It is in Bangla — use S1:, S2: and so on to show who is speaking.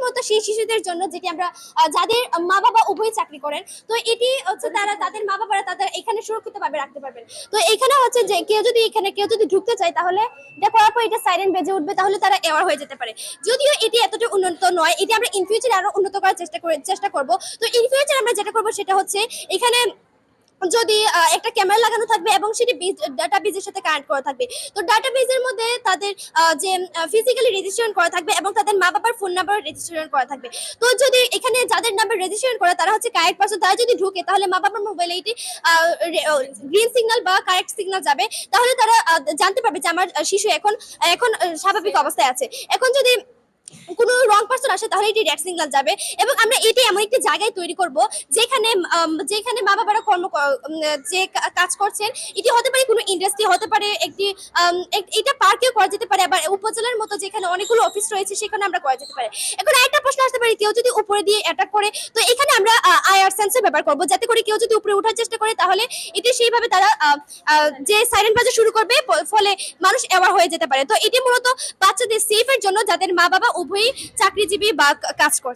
S1: মূলত সেই শিশুদের জন্য যেটি আমরা যাদের মা বাবা উভয় চাকরি করেন, তো এটি হচ্ছে তারা তাদের মা বাবারা তাদের এখানে সুরক্ষিতভাবে রাখতে পারবেন। তো এখানে হচ্ছে যে কেউ যদি এখানে কেউ যদি ঢুকতে চায় তাহলে এটা করার পর এটা সাইরেন বেজে উঠবে, তাহলে তারা এওয়ার হয়ে যেতে পারে। যদিও এটি এতটা উন্নত নয়, এটি আমরা ইন ফিউচারে আরও উন্নত করার চেষ্টা করে, চেষ্টা করব। তো ইন ফিউচার আমরা যেটা করব সেটা হচ্ছে এখানে যদি একটা ক্যামেরা লাগানো থাকবে এবং সেটি ডাটা বেজের সাথে কানেক্ট করা থাকবে। তো ডাটা বেজের মধ্যে তাদের যে ফিজিক্যালি রেজিস্ট্রেশন করা থাকবে এবং তাদের মা বাবার ফোন নাম্বার রেজিস্ট্রেশন করা থাকবে। তো যদি এখানে যাদের নাম্বার রেজিস্ট্রেশন করা তারা হচ্ছে কারেক্ট পারসন তারা যদি ঢুকে তাহলে মা বাবার মোবাইলে এটি গ্রিন সিগন্যাল বা কারেক্ট সিগন্যাল যাবে। তাহলে তারা জানতে পারবে যে আমার শিশু এখন এখন স্বাভাবিক অবস্থায় আছে। এখন যদি কোনো রং পার্সন আসে তাহলে এটি রেড সিগন্যাল যাবে এবং আমরা এটি এমন একটি জায়গায় তৈরি করব যেখানে যেখানে মা বাবারা কর্ম যে কাজ করছেন, এটি হতে পারে কোনো ইন্ডাস্ট্রি হতে পারে একটি এটা পার্কেও করা যেতে পারে, আবার উপজেলার মতো যেখানে অনেকগুলো অফিস রয়েছে সেখানে আমরা করা যেতে পারে। এখন একটা প্রশ্ন আসতে পারে, কেউ যদি উপরে দিয়ে অ্যাটাক করে, তো এখানে আমরা আইআর সেন্সর ব্যবহার করব, যাতে করে কেউ যদি উপরে ওঠার চেষ্টা করে, তাহলে এটি সেইভাবে তারা যে সাইরেন বাজা শুরু করবে ফলে মানুষ অ্যাওয়ার হয়ে যেতে পারে। তো এটি মূলত বাচ্চাদের সেফের জন্য যাদের মা বাবা উভয়ই চাকরিজীবী বা কাজ করে